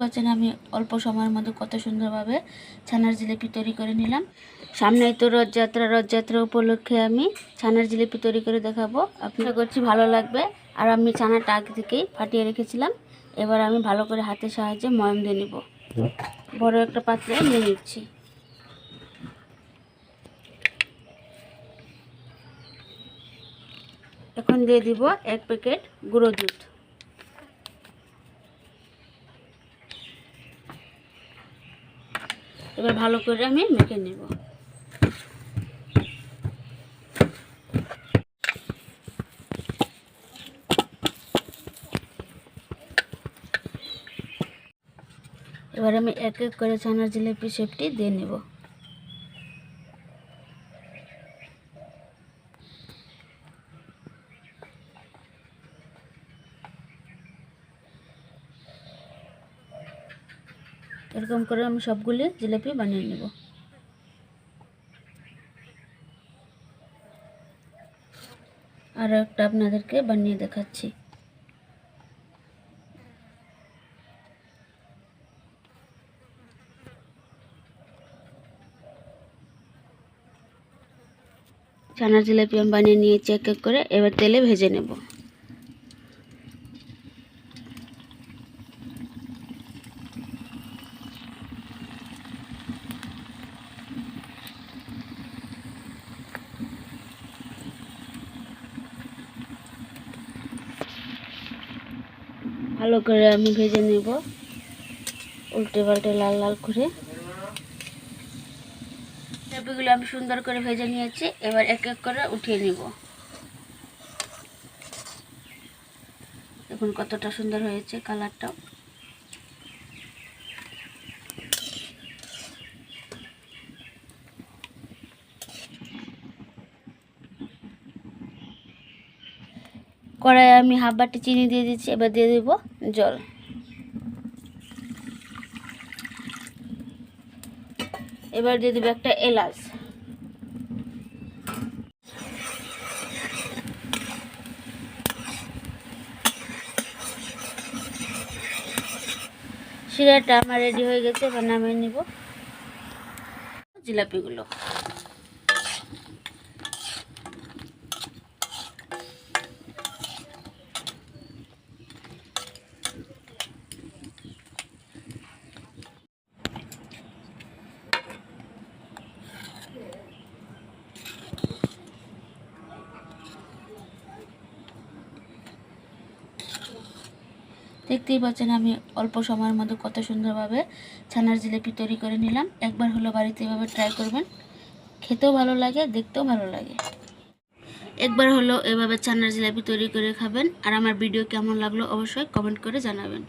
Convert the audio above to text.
পাচ্ছেন আমি অল্প সময়ের মধ্যে কত সুন্দরভাবে ছানার জিলিপি তৈরি করে নিলাম। সামনেই তো রথযাত্রা রথযাত্রা উপলক্ষে আমি ছানার জিলিপি তৈরি করে দেখাবো। আপনার করছি ভালো লাগবে। আর আমি ছানাটা আগে থেকেই ফাটিয়ে রেখেছিলাম। এবার আমি ভালো করে হাতের সাহায্যে ময়ম দিয়ে নিব। বড় একটা পাত্রে নিয়ে নিচ্ছি। এখন দিয়ে দিব এক প্যাকেট গুঁড়ো দুধ। এবার ভালো করে আমি মেখে নেব। এবার আমি এক এক করে ছানার জিলিপি শেপটি দিয়ে নেব। এরকম করে আমি সবগুলি জিলিপি বানিয়ে নেব। আর একটা আপনাদেরকে বানিয়ে দেখাচ্ছি। ছানার জিলাপি আমি বানিয়ে নিয়েছি এক এক করে, এবার তেলে ভেজে নেব। ভালো করে আমি ভেজে নেব। উল্টে পাল্টে লাল লাল করে। জিলাপিগুলো আমি সুন্দর করে ভেজে নিয়েছি। এবার এক এক করে উঠিয়ে নিব। দেখুন কতটা সুন্দর হয়েছে কালারটাও। কড়াইয়ে আমি হাফ বাটি চিনি দিয়ে দিচ্ছি, এবার দিয়ে দেব জল। এবার দিয়ে দেবো একটা এলাচ। শিরাটা আমার রেডি হয়ে গেছে, এবার নামিয়ে নিব। জিলাপিগুলো। দেখতেই পাচ্ছেন আমি অল্প সময়ের মধ্যে কত সুন্দরভাবে ছানার জিলিপি তৈরি করে নিলাম। একবার হলো বাড়িতে এভাবে ট্রাই করবেন। খেতেও ভালো লাগে, দেখতেও ভালো লাগে। একবার হলো এভাবে ছানার জিলাপি তৈরি করে খাবেন। আর আমার ভিডিও কেমন লাগল অবশ্যই কমেন্ট করে জানাবেন।